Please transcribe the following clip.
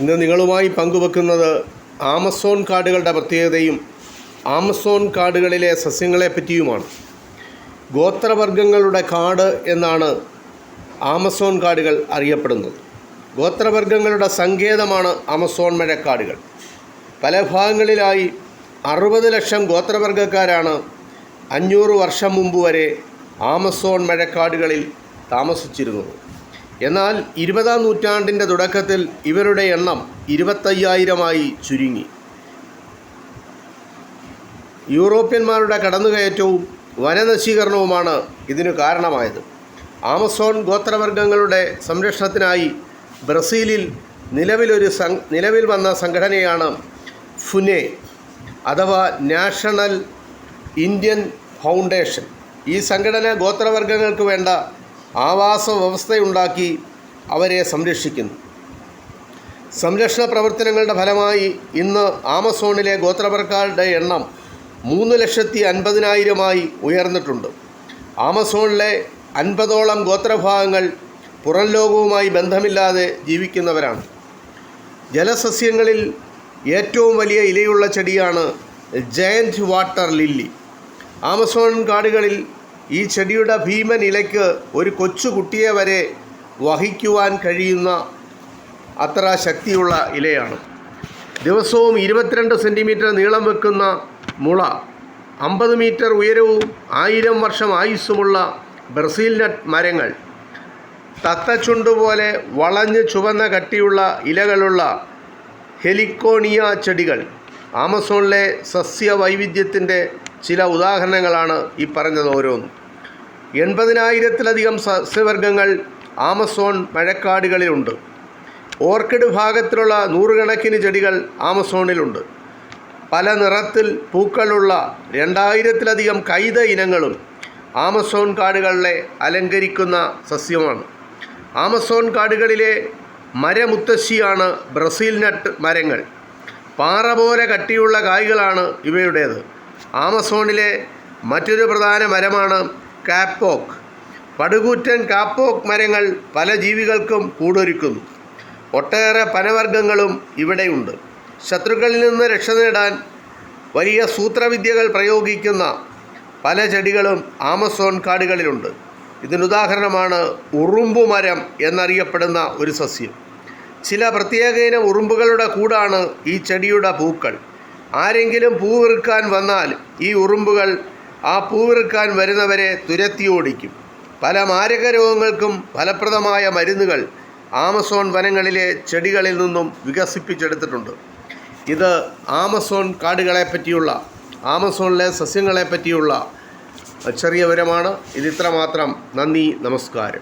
ഇന്ന് നിങ്ങളുമായി പങ്കുവെക്കുന്നത് ആമസോൺ കാടുകളുടെ പ്രത്യേകതയും ആമസോൺ കാടുകളിലെ സസ്യങ്ങളെ പറ്റിയുമാണ്. ഗോത്രവർഗങ്ങളുടെ കാട് എന്നാണ് ആമസോൺ കാടുകൾ അറിയപ്പെടുന്നത്. ഗോത്രവർഗങ്ങളുടെ സങ്കേതമാണ് ആമസോൺ മഴക്കാടുകൾ പല ഭാഗങ്ങളിലായി അറുപത് ലക്ഷം ഗോത്രവർഗക്കാരാണ് അഞ്ഞൂറ് വർഷം മുമ്പ് വരെ ആമസോൺ മഴക്കാടുകളിൽ താമസിച്ചിരുന്നത്. എന്നാൽ ഇരുപതാം നൂറ്റാണ്ടിന്റെ തുടക്കത്തിൽ ഇവരുടെ എണ്ണം ഇരുപത്തയ്യായിരമായി ചുരുങ്ങി. യൂറോപ്യന്മാരുടെ കടന്നുകയറ്റവും വനനശീകരണവുമാണ് ഇതിനു കാരണമായത്. ആമസോൺ ഗോത്രവർഗങ്ങളുടെ സംരക്ഷണത്തിനായി ബ്രസീലിൽ നിലവിലൊരു സം നിലവിൽ വന്ന സംഘടനയാണ് ഫുനെ അഥവാ നാഷണൽ ഇന്ത്യൻ ഫൗണ്ടേഷൻ. ഈ സംഘടന ഗോത്രവർഗങ്ങൾക്ക് വേണ്ട ആവാസ വ്യവസ്ഥയുണ്ടാക്കി അവരെ സംരക്ഷിക്കുന്നു. സംരക്ഷണ പ്രവർത്തനങ്ങളുടെ ഫലമായി ഇന്ന് ആമസോണിലെ ഗോത്രവർക്കാരുടെ എണ്ണം മൂന്ന് ലക്ഷത്തി അൻപതിനായിരമായി ഉയർന്നിട്ടുണ്ട്. ആമസോണിലെ അൻപതോളം ഗോത്രഭാഗങ്ങൾ പുറം ലോകവുമായി ബന്ധമില്ലാതെ ജീവിക്കുന്നവരാണ്. ജലസസ്യങ്ങളിൽ ഏറ്റവും വലിയ ഇലയുള്ള ചെടിയാണ് ജയന്റ് വാട്ടർ ലില്ലി. ആമസോൺ കാടുകളിൽ ഈ ചെടിയുടെ ഭീമൻ ഇലയ്ക്ക് ഒരു കൊച്ചു കുട്ടിയെ വരെ വഹിക്കുവാൻ കഴിയുന്ന അത്ര ശക്തിയുള്ള ഇലയാണ്. ദിവസവും ഇരുപത്തിരണ്ട് സെന്റിമീറ്റർ നീളം വെക്കുന്ന മുള അമ്പത് മീറ്റർ ഉയരവും ആയിരം വർഷം ആയുസ്സുമുള്ള ബ്രസീൽ നട്ട് മരങ്ങൾ തത്തച്ചുണ്ട് പോലെ വളഞ്ഞ് ചുവന്ന കട്ടിയുള്ള ഇലകളുള്ള ഹെലിക്കോണിയ ചെടികൾ ആമസോണിലെ സസ്യ വൈവിധ്യത്തിന്റെ ചില ഉദാഹരണങ്ങളാണ് ഈ പറഞ്ഞത് ഓരോന്നും. എൺപതിനായിരത്തിലധികം സസ്യവർഗങ്ങൾ ആമസോൺ മഴക്കാടുകളിലുണ്ട്. ഓർക്കിഡ് ഭാഗത്തിലുള്ള നൂറുകണക്കിന് ചെടികൾ ആമസോണിലുണ്ട്. പല നിറത്തിൽ പൂക്കളുള്ള രണ്ടായിരത്തിലധികം കൈത ഇനങ്ങളും ആമസോൺ കാടുകളിലെ അലങ്കരിക്കുന്ന സസ്യമാണ്. ആമസോൺ കാടുകളിലെ മരമുത്തശ്ശിയാണ് ബ്രസീൽ നട്ട് മരങ്ങൾ. പാറ പോലെ കട്ടിയുള്ള കായ്കളാണ് ഇവയുടേത്. ആമസോണിലെ മറ്റൊരു പ്രധാന മരമാണ് കാപ്പോക്ക് പടുകൂറ്റൻ കാപ്പോക്ക് മരങ്ങൾ പല ജീവികൾക്കും കൂടൊരുക്കുന്നു. ഒട്ടേറെ പനവർഗങ്ങളും ഇവിടെയുണ്ട്. ശത്രുക്കളിൽ നിന്ന് രക്ഷ നേടാൻ വലിയ സൂത്രവിദ്യകൾ പ്രയോഗിക്കുന്ന പല ചെടികളും ആമസോൺ കാടുകളിലുണ്ട്. ഇതിനുദാഹരണമാണ് ഉറുമ്പു മരം എന്നറിയപ്പെടുന്ന ഒരു സസ്യം. ചില പ്രത്യേക ഇനം ഉറുമ്പുകളുടെ കൂടാണ് ഈ ചെടിയുടെ പൂക്കൾ. ആരെങ്കിലും പൂവിറുക്കാൻ വന്നാൽ ഈ ഉറുമ്പുകൾ ആ പൂവിറുക്കാൻ വരുന്നവരെ തുരത്തി ഓടിക്കും. പല മാരക രോഗങ്ങൾക്കും ഫലപ്രദമായ മരുന്നുകൾ ആമസോൺ വനങ്ങളിലെ ചെടികളിൽ നിന്നും വികസിപ്പിച്ചെടുത്തിട്ടുണ്ട്. ഇത് ആമസോൺ കാടുകളെ പറ്റിയുള്ള ആമസോണിലെ സസ്യങ്ങളെ പറ്റിയുള്ള ചെറിയ വിവരമാണ്. ഇതിത്ര മാത്രം നന്ദി നമസ്കാരം.